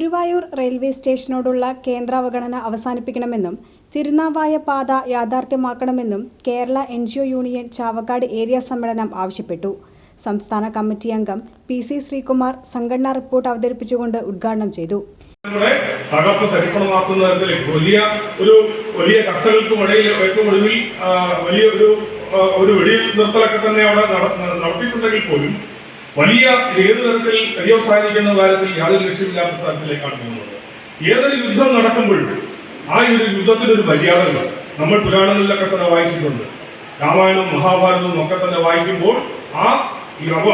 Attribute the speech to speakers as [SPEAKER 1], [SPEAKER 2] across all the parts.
[SPEAKER 1] Guruvayur railway സ്റ്റേഷനോടുള്ള കേന്ദ്രാവഗണന അവസാനിപ്പിക്കണമെന്നും തിരുനാവായ പാത യാഥാർത്ഥ്യമാക്കണമെന്നും Kerala N G O union Chavakkad area സമ്മേളനം ആവശ്യപ്പെട്ടു. സംസ്ഥാന കമ്മിറ്റി അംഗം പി സി ശ്രീകുമാർ സംഘടനാ റിപ്പോർട്ട് അവതരിപ്പിച്ചുകൊണ്ട് ഉദ്ഘാടനം ചെയ്തു.
[SPEAKER 2] തകർപ്പ് തരിപ്പണമാക്കുന്ന തരത്തിലേക്ക് വലിയ ഒരു വലിയ ചർച്ചകൾക്കും ഇടയിൽ ഏറ്റവും ഒടുവിൽ വലിയ ഒരു ഒരു വെടി നിർത്തലൊക്കെ തന്നെ അവിടെ നടത്തിയിട്ടുണ്ടെങ്കിൽ പോലും വലിയ ഏത് തരത്തിൽ പര്യവസാനിക്കുന്ന കാര്യത്തിൽ യാതൊരു ലക്ഷ്യമില്ലാത്ത തരത്തിലേക്കാണ് പോകുന്നത്. ഏതൊരു യുദ്ധം നടക്കുമ്പോഴും ആ ഒരു യുദ്ധത്തിനൊരു മര്യാദകൾ നമ്മൾ പുരാണങ്ങളിലൊക്കെ തന്നെ വായിച്ചിട്ടുണ്ട്. രാമായണവും മഹാഭാരതവും ഒക്കെ തന്നെ വായിക്കുമ്പോൾ ആ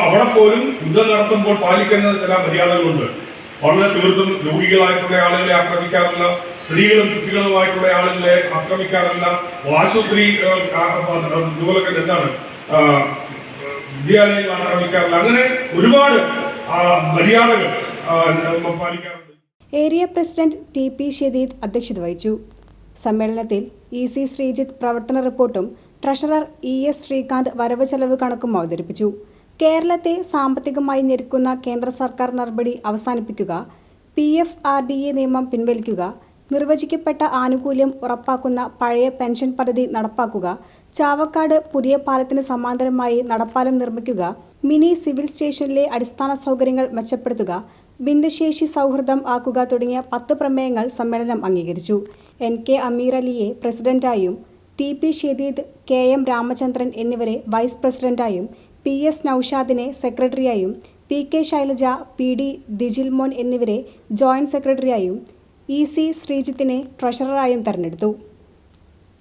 [SPEAKER 2] അവിടെ പോലും യുദ്ധം നടത്തുമ്പോൾ പാലിക്കുന്ന ചില മര്യാദകളുണ്ട്. വളരെ തീർത്തും രോഗികളായിട്ടുള്ള ആളുകളെ ആക്രമിക്കാറില്ല സ്ത്രീകളും കുട്ടികളുമായിട്ടുള്ള ആളുകളെ ആക്രമിക്കാറില്ല. ആശുപത്രി ഇതുപോലൊക്കെ എന്താണ് ആ, വിദ്യാലയങ്ങൾ ആക്രമിക്കാറില്ല അങ്ങനെ ഒരുപാട് മര്യാദകൾ പാലിക്കാറുണ്ട്.
[SPEAKER 1] Area president T P Shedeed അധ്യക്ഷത വഹിച്ചു. സമ്മേളനത്തിൽ ഇ സി ശ്രീജിത്ത് പ്രവർത്തന റിപ്പോർട്ടും ട്രഷറർ ഇ എസ് ശ്രീകാന്ത് വരവ് ചെലവ് കണക്കും അവതരിപ്പിച്ചു. കേരളത്തെ സാമ്പത്തികമായി ഞെരുക്കുന്ന കേന്ദ്ര സർക്കാർ നടപടി അവസാനിപ്പിക്കുക P F R D A നിയമം പിൻവലിക്കുക നിർവചിക്കപ്പെട്ട ആനുകൂല്യം ഉറപ്പാക്കുന്ന പഴയ പെൻഷൻ പദ്ധതി നടപ്പാക്കുക ചാവക്കാട് പുതിയ പാലത്തിന് സമാന്തരമായി നടപ്പാലം നിർമ്മിക്കുക മിനി സിവിൽ സ്റ്റേഷനിലെ അടിസ്ഥാന സൗകര്യങ്ങൾ മെച്ചപ്പെടുത്തുക ഭിന്നശേഷി സൗഹൃദം ആക്കുക തുടങ്ങിയ പത്ത് പ്രമേയങ്ങൾ സമ്മേളനം അംഗീകരിച്ചു. എൻ കെ അമീർ അലിയെ പ്രസിഡന്റായും T P Shedeed K M Ramachandran എന്നിവരെ വൈസ് പ്രസിഡന്റായും പി എസ് നൌഷാദിനെ സെക്രട്ടറിയായും P K Shailaja P D Dijilmon എന്നിവരെ ജോയിന്റ് സെക്രട്ടറിയായും ഇ സി ശ്രീജിത്തിനെ ട്രഷററായും തെരഞ്ഞെടുത്തു